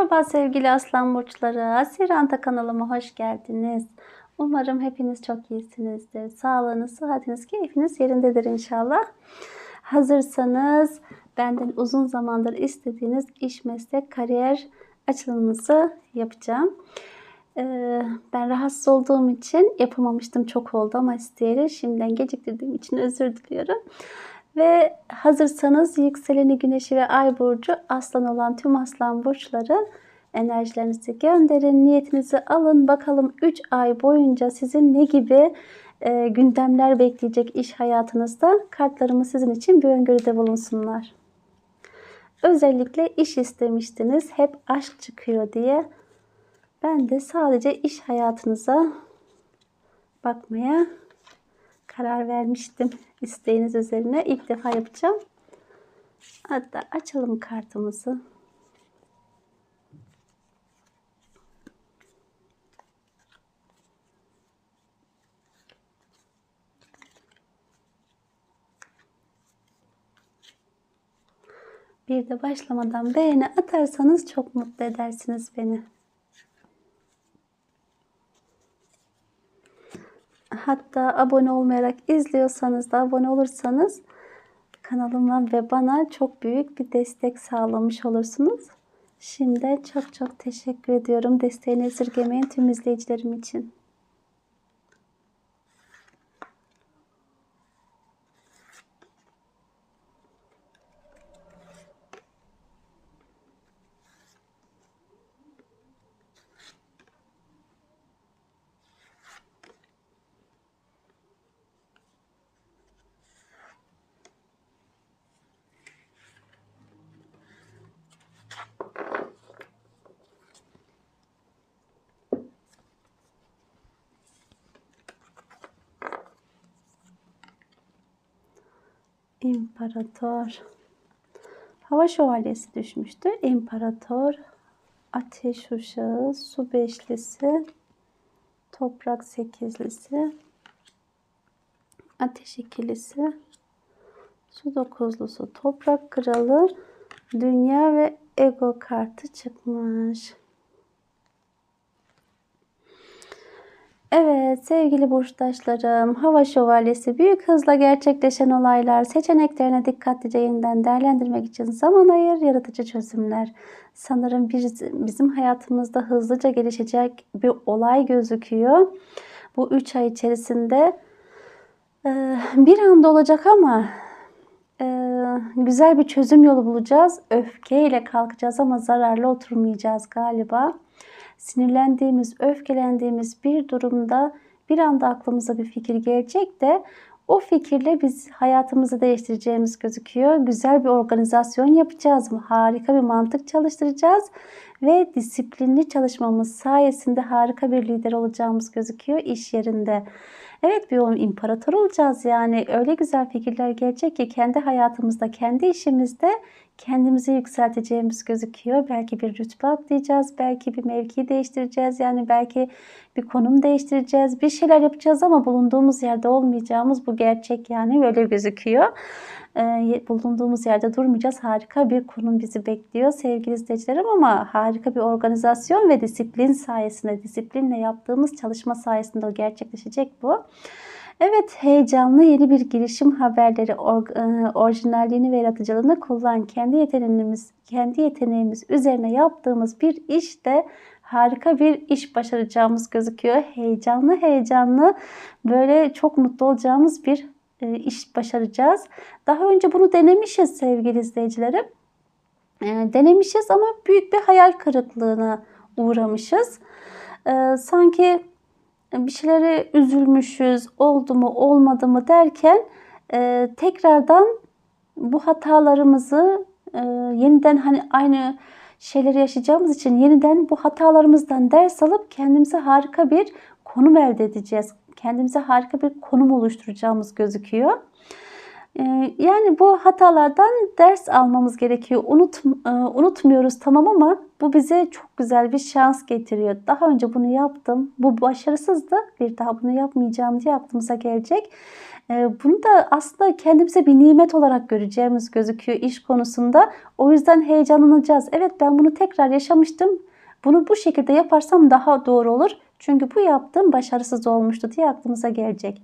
Merhaba sevgili aslan burçları. Asiranta kanalıma hoş geldiniz. Umarım hepiniz çok iyisinizdir. Sağlığınız, sıhhatiniz, keyfiniz yerindedir inşallah. Hazırsanız benden uzun zamandır istediğiniz iş, meslek, kariyer açılımınızı yapacağım. Ee, ben rahatsız olduğum için yapamamıştım. Çok oldu ama isteyerek şimdiden geciktirdiğim için özür diliyorum. Ve hazırsanız yükseleni güneşi ve ay burcu aslan olan tüm aslan burçları enerjilerinizi gönderin, niyetinizi alın. Bakalım 3 ay boyunca sizin ne gibi e, gündemler bekleyecek iş hayatınızda kartlarımız sizin için bir öngörüde bulunsunlar. Özellikle iş istemiştiniz, hep aşk çıkıyor diye. Ben de sadece iş hayatınıza bakmaya karar vermiştim isteğiniz üzerine. ilk defa yapacağım. Hatta açalım kartımızı. Bir de başlamadan beğeni atarsanız çok mutlu edersiniz beni. Hatta abone olmayarak izliyorsanız da abone olursanız kanalıma ve bana çok büyük bir destek sağlamış olursunuz. Şimdi çok çok teşekkür ediyorum desteğini esirgemeyin tüm izleyicilerim için. İmparator. Hava şövalyesi düşmüştü. İmparator, ateş uşağı, su beşlisi, toprak sekizlisi, ateş ikilisi, su dokuzlusu, toprak kralı, dünya ve ego kartı çıkmış. Evet sevgili burçtaşlarım, hava şövalyesi büyük hızla gerçekleşen olaylar, seçeneklerine dikkatlice yeniden değerlendirmek için zaman ayır, yaratıcı çözümler. Sanırım biz, bizim hayatımızda hızlıca gelişecek bir olay gözüküyor. Bu 3 ay içerisinde bir anda olacak ama güzel bir çözüm yolu bulacağız. Öfkeyle kalkacağız ama zararlı oturmayacağız galiba sinirlendiğimiz, öfkelendiğimiz bir durumda bir anda aklımıza bir fikir gelecek de o fikirle biz hayatımızı değiştireceğimiz gözüküyor. Güzel bir organizasyon yapacağız. Harika bir mantık çalıştıracağız ve disiplinli çalışmamız sayesinde harika bir lider olacağımız gözüküyor iş yerinde. Evet bir imparator olacağız yani öyle güzel fikirler gelecek ki kendi hayatımızda, kendi işimizde kendimizi yükselteceğimiz gözüküyor. Belki bir rütbe atlayacağız, belki bir mevki değiştireceğiz. Yani belki bir konum değiştireceğiz. Bir şeyler yapacağız ama bulunduğumuz yerde olmayacağımız bu gerçek yani öyle gözüküyor. Ee, bulunduğumuz yerde durmayacağız. Harika bir konum bizi bekliyor sevgili izleyicilerim ama harika bir organizasyon ve disiplin sayesinde, disiplinle yaptığımız çalışma sayesinde o gerçekleşecek bu. Evet, heyecanlı yeni bir girişim haberleri or, e, orijinalliğini ve yaratıcılığını kullan. Kendi yeteneğimiz, kendi yeteneğimiz üzerine yaptığımız bir işte harika bir iş başaracağımız gözüküyor. Heyecanlı heyecanlı böyle çok mutlu olacağımız bir e, iş başaracağız. Daha önce bunu denemişiz sevgili izleyicilerim. E, denemişiz ama büyük bir hayal kırıklığına uğramışız. Sanki bir şeylere üzülmüşüz, oldu mu olmadı mı derken e, tekrardan bu hatalarımızı e, yeniden hani aynı şeyleri yaşayacağımız için yeniden bu hatalarımızdan ders alıp kendimize harika bir konum elde edeceğiz. Kendimize harika bir konum oluşturacağımız gözüküyor. Eee, yani bu hatalardan ders almamız gerekiyor. Unut eee, unutmuyoruz tamam ama bu bize çok güzel bir şans getiriyor. Daha önce bunu yaptım, bu başarısızdı, bir daha bunu yapmayacağım diye aklımıza gelecek. Eee, bunu da aslında kendimize bir nimet olarak göreceğimiz gözüküyor iş konusunda. O yüzden heyecanlanacağız. Evet ben bunu tekrar yaşamıştım. Bunu bu şekilde yaparsam daha doğru olur. Çünkü bu yaptığım başarısız olmuştu diye aklımıza gelecek.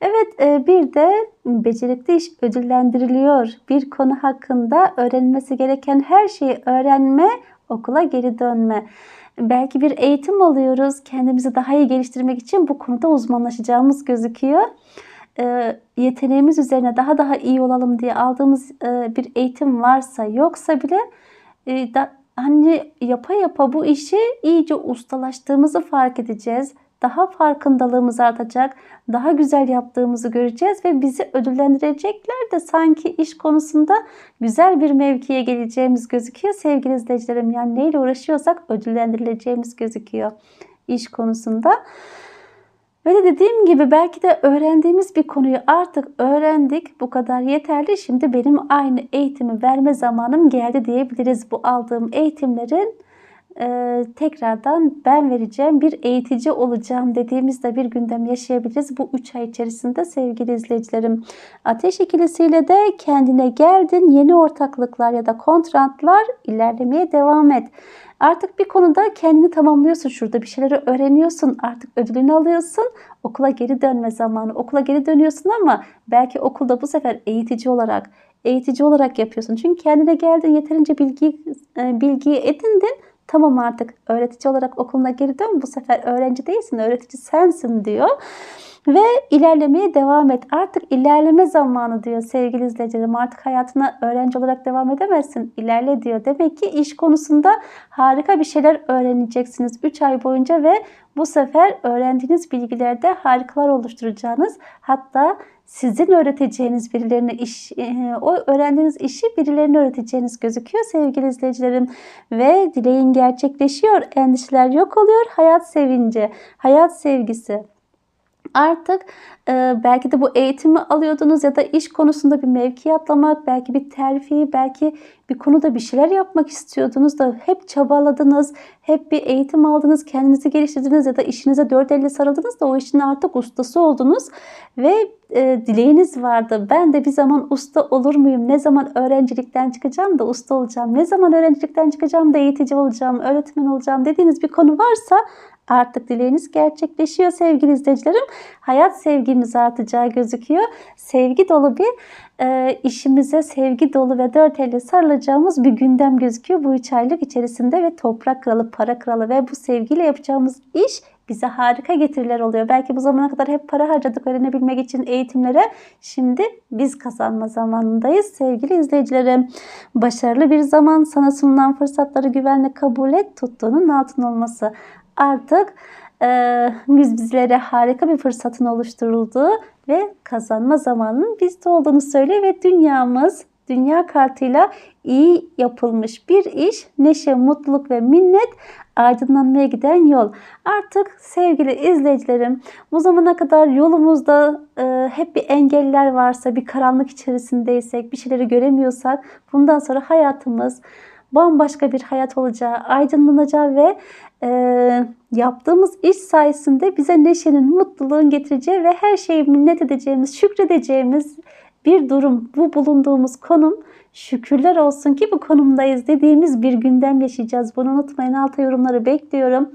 Evet, eee, bir de becerikli iş ödüllendiriliyor. Bir konu hakkında öğrenilmesi gereken her şeyi öğrenme, okula geri dönme. Belki bir eğitim alıyoruz. Kendimizi daha iyi geliştirmek için bu konuda uzmanlaşacağımız gözüküyor. Eee, yeteneğimiz üzerine daha daha iyi olalım diye aldığımız, eee, bir eğitim varsa yoksa bile, eee, da hani yapa yapa bu işi iyice ustalaştığımızı fark edeceğiz. Daha farkındalığımız artacak, daha güzel yaptığımızı göreceğiz ve bizi ödüllendirecekler de sanki iş konusunda güzel bir mevkiye geleceğimiz gözüküyor sevgili izleyicilerim. Yani neyle uğraşıyorsak ödüllendirileceğimiz gözüküyor iş konusunda. Ve de dediğim gibi belki de öğrendiğimiz bir konuyu artık öğrendik. Bu kadar yeterli. Şimdi benim aynı eğitimi verme zamanım geldi diyebiliriz. Bu aldığım eğitimlerin eee, tekrardan ben vereceğim bir eğitici olacağım dediğimizde bir gündem yaşayabiliriz. Bu 3 ay içerisinde sevgili izleyicilerim. Ateş ikilisiyle de kendine geldin. Yeni ortaklıklar ya da kontratlar ilerlemeye devam et. Artık bir konuda kendini tamamlıyorsun. Şurada bir şeyleri öğreniyorsun. Artık ödülünü alıyorsun. Okula geri dönme zamanı. Okula geri dönüyorsun ama belki okulda bu sefer eğitici olarak eğitici olarak yapıyorsun. Çünkü kendine geldin, yeterince bilgi e, bilgiyi edindin. Tamam artık öğretici olarak okuluna geri dön. Bu sefer öğrenci değilsin, öğretici sensin diyor. Ve ilerlemeye devam et. Artık ilerleme zamanı diyor sevgili izleyicilerim. Artık hayatına öğrenci olarak devam edemezsin. İlerle diyor. Demek ki iş konusunda harika bir şeyler öğreneceksiniz 3 ay boyunca ve bu sefer öğrendiğiniz bilgilerde harikalar oluşturacağınız hatta sizin öğreteceğiniz birilerine iş, e, o öğrendiğiniz işi birilerine öğreteceğiniz gözüküyor sevgili izleyicilerim. Ve dileğin gerçekleşiyor, endişeler yok oluyor, hayat sevinci, hayat sevgisi. Artık e, belki de bu eğitimi alıyordunuz ya da iş konusunda bir mevki atlamak, belki bir terfi, belki bir konuda bir şeyler yapmak istiyordunuz da hep çabaladınız, hep bir eğitim aldınız, kendinizi geliştirdiniz ya da işinize dört elle sarıldınız da o işin artık ustası oldunuz ve e, dileğiniz vardı. Ben de bir zaman usta olur muyum? Ne zaman öğrencilikten çıkacağım da usta olacağım? Ne zaman öğrencilikten çıkacağım da eğitici olacağım, öğretmen olacağım dediğiniz bir konu varsa artık dileğiniz gerçekleşiyor sevgili izleyicilerim. Hayat sevgimiz artacağı gözüküyor. Sevgi dolu bir e, işimize sevgi dolu ve dört elle sarılacağımız bir gündem gözüküyor bu üç aylık içerisinde ve toprak kralı, para kralı ve bu sevgiyle yapacağımız iş bize harika getiriler oluyor. Belki bu zamana kadar hep para harcadık öğrenebilmek için eğitimlere. Şimdi biz kazanma zamanındayız sevgili izleyicilerim. Başarılı bir zaman sana sunulan fırsatları güvenle kabul et. Tuttuğunun altın olması artık e, bizlere harika bir fırsatın oluşturulduğu ve kazanma zamanının bizde olduğunu söylüyor ve dünyamız dünya kartıyla iyi yapılmış bir iş, neşe, mutluluk ve minnet aydınlanmaya giden yol. Artık sevgili izleyicilerim bu zamana kadar yolumuzda e, hep bir engeller varsa, bir karanlık içerisindeysek, bir şeyleri göremiyorsak bundan sonra hayatımız bambaşka bir hayat olacağı, aydınlanacağı ve e, yaptığımız iş sayesinde bize neşenin, mutluluğun getireceği ve her şeyi minnet edeceğimiz, şükredeceğimiz bir durum. Bu bulunduğumuz konum şükürler olsun ki bu konumdayız dediğimiz bir gündem yaşayacağız. Bunu unutmayın. Alta yorumları bekliyorum.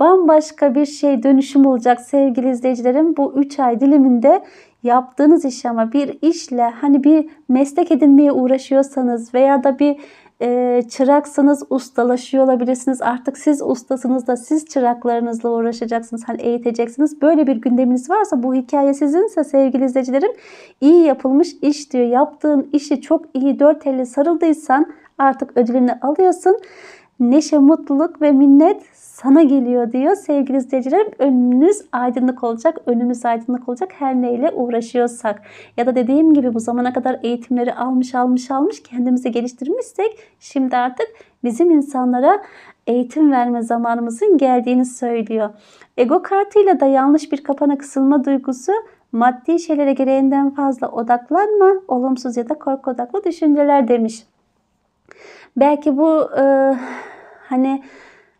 Bambaşka bir şey dönüşüm olacak sevgili izleyicilerim. Bu 3 ay diliminde yaptığınız iş ama bir işle hani bir meslek edinmeye uğraşıyorsanız veya da bir e, çıraksınız, ustalaşıyor olabilirsiniz. Artık siz ustasınız da siz çıraklarınızla uğraşacaksınız. Hani eğiteceksiniz. Böyle bir gündeminiz varsa bu hikaye sizinse sevgili izleyicilerim iyi yapılmış iş diyor. Yaptığın işi çok iyi dört elle sarıldıysan artık ödülünü alıyorsun. Neşe, mutluluk ve minnet sana geliyor diyor. Sevgili izleyicilerim önünüz aydınlık olacak, önümüz aydınlık olacak her neyle uğraşıyorsak. Ya da dediğim gibi bu zamana kadar eğitimleri almış almış almış kendimizi geliştirmişsek şimdi artık bizim insanlara eğitim verme zamanımızın geldiğini söylüyor. Ego kartıyla da yanlış bir kapana kısılma duygusu Maddi şeylere gereğinden fazla odaklanma. Olumsuz ya da korku odaklı düşünceler demiş. Belki bu e, hani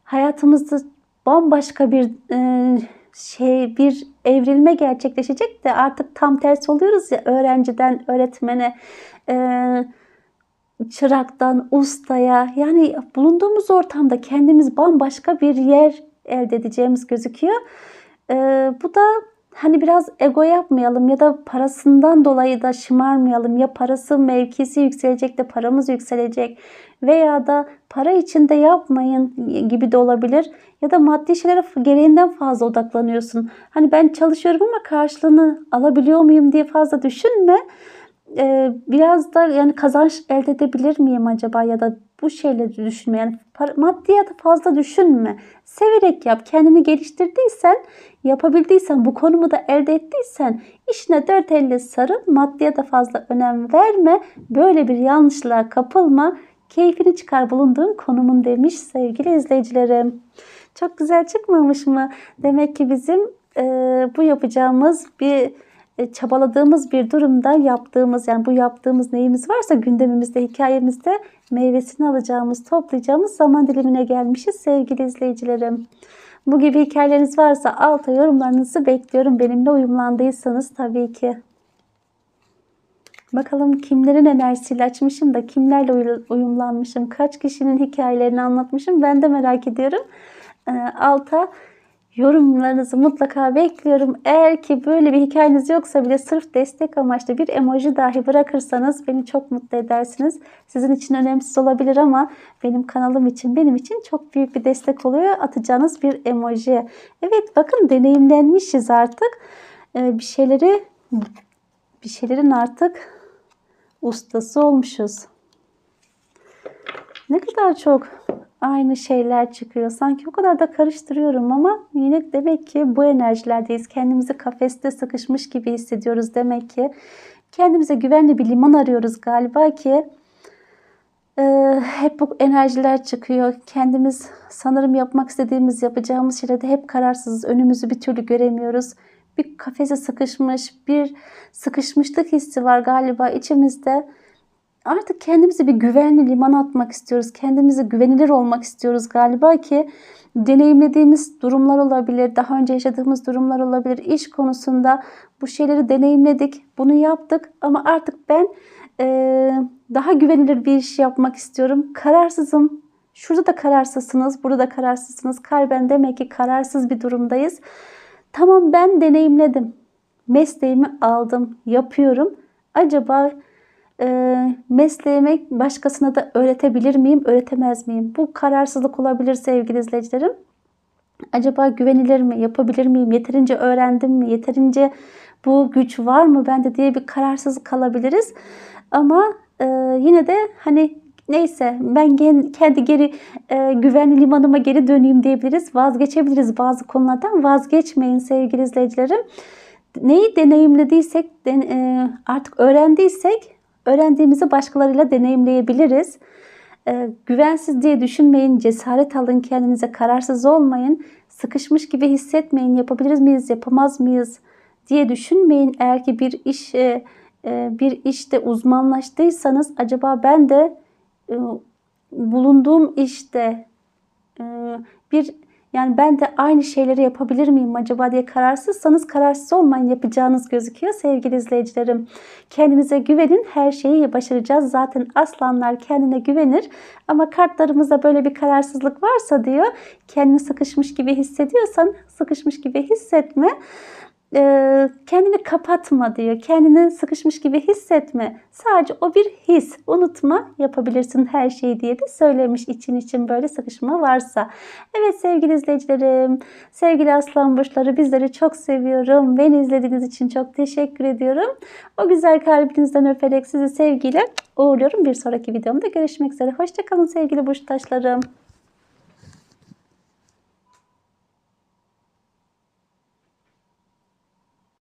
hayatımızda bambaşka bir e, şey bir evrilme gerçekleşecek de artık tam tersi oluyoruz ya öğrenciden öğretmene e, çıraktan ustaya yani bulunduğumuz ortamda kendimiz bambaşka bir yer elde edeceğimiz gözüküyor. E, bu da hani biraz ego yapmayalım ya da parasından dolayı da şımarmayalım. Ya parası mevkisi yükselecek de paramız yükselecek veya da para içinde yapmayın gibi de olabilir. Ya da maddi şeylere gereğinden fazla odaklanıyorsun. Hani ben çalışıyorum ama karşılığını alabiliyor muyum diye fazla düşünme. Biraz da yani kazanç elde edebilir miyim acaba ya da bu şeyleri düşünme. Yani maddiyatı fazla düşünme. Severek yap. Kendini geliştirdiysen, yapabildiysen, bu konumu da elde ettiysen işine dört elle sarıl. Maddiyata fazla önem verme. Böyle bir yanlışlığa kapılma. Keyfini çıkar bulunduğun konumun demiş sevgili izleyicilerim. Çok güzel çıkmamış mı? Demek ki bizim e, bu yapacağımız bir e, çabaladığımız bir durumda yaptığımız yani bu yaptığımız neyimiz varsa gündemimizde, hikayemizde meyvesini alacağımız, toplayacağımız zaman dilimine gelmişiz sevgili izleyicilerim. Bu gibi hikayeleriniz varsa alta yorumlarınızı bekliyorum. Benimle uyumlandıysanız tabii ki. Bakalım kimlerin enerjisiyle açmışım da kimlerle uyumlanmışım, kaç kişinin hikayelerini anlatmışım ben de merak ediyorum. Ee, alta Yorumlarınızı mutlaka bekliyorum. Eğer ki böyle bir hikayeniz yoksa bile sırf destek amaçlı bir emoji dahi bırakırsanız beni çok mutlu edersiniz. Sizin için önemsiz olabilir ama benim kanalım için, benim için çok büyük bir destek oluyor. Atacağınız bir emoji. Evet bakın deneyimlenmişiz artık. Ee, bir şeyleri bir şeylerin artık ustası olmuşuz. Ne kadar çok aynı şeyler çıkıyor. Sanki o kadar da karıştırıyorum ama yine demek ki bu enerjilerdeyiz. Kendimizi kafeste sıkışmış gibi hissediyoruz demek ki. Kendimize güvenli bir liman arıyoruz galiba ki e, hep bu enerjiler çıkıyor. Kendimiz sanırım yapmak istediğimiz, yapacağımız şeylerde hep kararsızız. Önümüzü bir türlü göremiyoruz. Bir kafese sıkışmış, bir sıkışmışlık hissi var galiba içimizde artık kendimizi bir güvenli liman atmak istiyoruz. Kendimizi güvenilir olmak istiyoruz galiba ki deneyimlediğimiz durumlar olabilir, daha önce yaşadığımız durumlar olabilir. İş konusunda bu şeyleri deneyimledik, bunu yaptık ama artık ben e, daha güvenilir bir iş yapmak istiyorum. Kararsızım. Şurada da kararsızsınız, burada da kararsızsınız. Kalben demek ki kararsız bir durumdayız. Tamam ben deneyimledim. Mesleğimi aldım, yapıyorum. Acaba e, mesleğimi başkasına da öğretebilir miyim, öğretemez miyim? Bu kararsızlık olabilir sevgili izleyicilerim. Acaba güvenilir mi, yapabilir miyim, yeterince öğrendim mi, yeterince bu güç var mı bende diye bir kararsızlık kalabiliriz. Ama e, yine de hani neyse ben kendi geri e, güvenli limanıma geri döneyim diyebiliriz. Vazgeçebiliriz bazı konulardan. Vazgeçmeyin sevgili izleyicilerim. Neyi deneyimlediysek, den, e, artık öğrendiysek öğrendiğimizi başkalarıyla deneyimleyebiliriz. E, güvensiz diye düşünmeyin, cesaret alın, kendinize kararsız olmayın, sıkışmış gibi hissetmeyin, yapabilir miyiz, yapamaz mıyız diye düşünmeyin. Eğer ki bir iş e, bir işte uzmanlaştıysanız acaba ben de e, bulunduğum işte e, bir yani ben de aynı şeyleri yapabilir miyim acaba diye kararsızsanız kararsız olmayın yapacağınız gözüküyor sevgili izleyicilerim. Kendinize güvenin her şeyi başaracağız. Zaten aslanlar kendine güvenir ama kartlarımızda böyle bir kararsızlık varsa diyor kendini sıkışmış gibi hissediyorsan sıkışmış gibi hissetme e, kendini kapatma diyor. Kendini sıkışmış gibi hissetme. Sadece o bir his. Unutma yapabilirsin her şeyi diye de söylemiş için için böyle sıkışma varsa. Evet sevgili izleyicilerim, sevgili aslan burçları bizleri çok seviyorum. Beni izlediğiniz için çok teşekkür ediyorum. O güzel kalbinizden öperek sizi sevgiyle uğurluyorum. Bir sonraki videomda görüşmek üzere. Hoşçakalın sevgili burçtaşlarım.